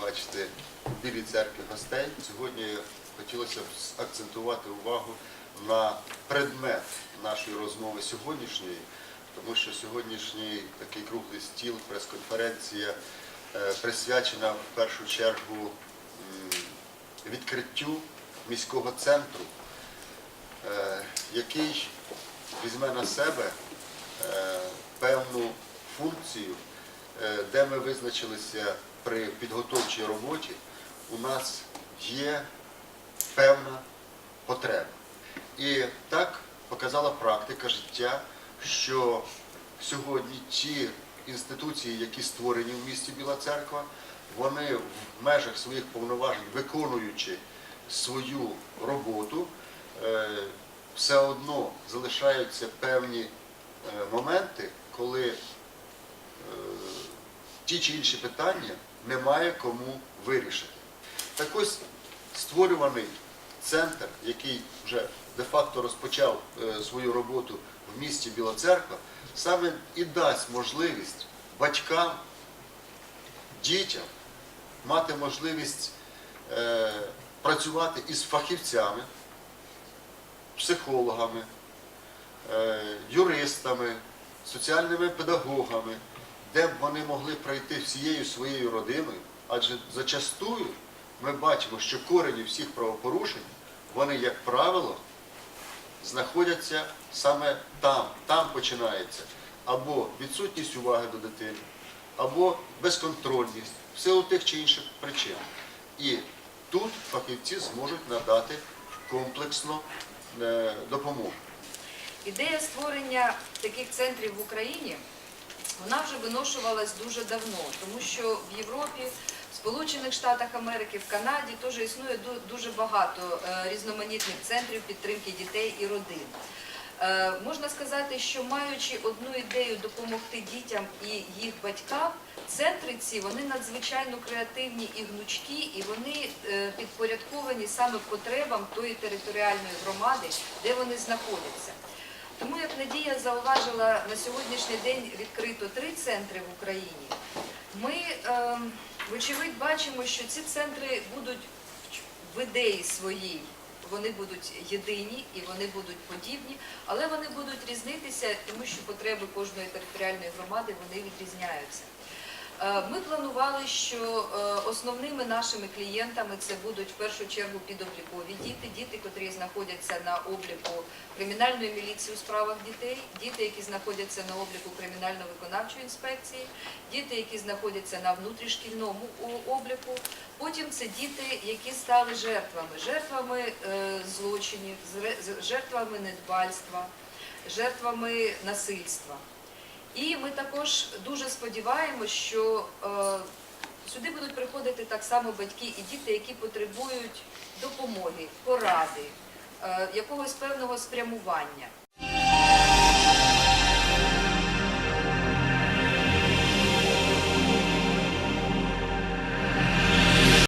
бачити у Білій церкві гостей. Сьогодні хотілося б акцентувати увагу на предмет нашої розмови сьогоднішньої, тому що сьогоднішній такий круглий стіл, прес-конференція е, присвячена в першу чергу відкриттю міського центру, е, який візьме на себе е, певну функцію, де ми визначилися при підготовчій роботі, у нас є певна потреба. І так показала практика життя, що сьогодні ті інституції, які створені в місті Біла Церква, вони в межах своїх повноважень, виконуючи свою роботу, е, все одно залишаються певні е, моменти, коли е, ті чи інші питання немає кому вирішити. Так ось створюваний центр, який вже де-факто розпочав е, свою роботу в місті Біла Церква, саме і дасть можливість батькам, дітям мати можливість е, працювати із фахівцями, психологами, е, юристами, соціальними педагогами, де б вони могли пройти всією своєю родиною, адже зачастую ми бачимо, що корені всіх правопорушень, вони, як правило, знаходяться саме там, там починається або відсутність уваги до дитини, або безконтрольність, в силу тих чи інших причин. І тут фахівці зможуть надати комплексно е, допомогу. Ідея створення таких центрів в Україні вона вже виношувалась дуже давно, тому що в Європі, в Сполучених Штатах Америки, в Канаді теж існує дуже багато е, різноманітних центрів підтримки дітей і родин. Е, Можна сказати, що маючи одну ідею допомогти дітям і їх батькам, центри ці вони надзвичайно креативні і гнучкі, і вони е, підпорядковані саме потребам тої територіальної громади, де вони знаходяться. Тому, як Надія зауважила, на сьогоднішній день відкрито три центри в Україні. Ми, е, вочевидь, бачимо, що ці центри будуть в ідеї своїй, вони будуть єдині і вони будуть подібні, але вони будуть різнитися, тому що потреби кожної територіальної громади вони відрізняються. Е, Ми планували, що е, основними нашими клієнтами це будуть в першу чергу підоблікові діти, діти, котрі знаходяться на обліку кримінальної міліції у справах дітей, діти, які знаходяться на обліку кримінально-виконавчої інспекції, діти, які знаходяться на внутрішкільному обліку. Потім це діти, які стали жертвами, жертвами е, злочинів, жертвами недбальства, жертвами насильства. І ми також дуже сподіваємося, що е, сюди будуть приходити так само батьки і діти, які потребують допомоги, поради, е, якогось певного спрямування.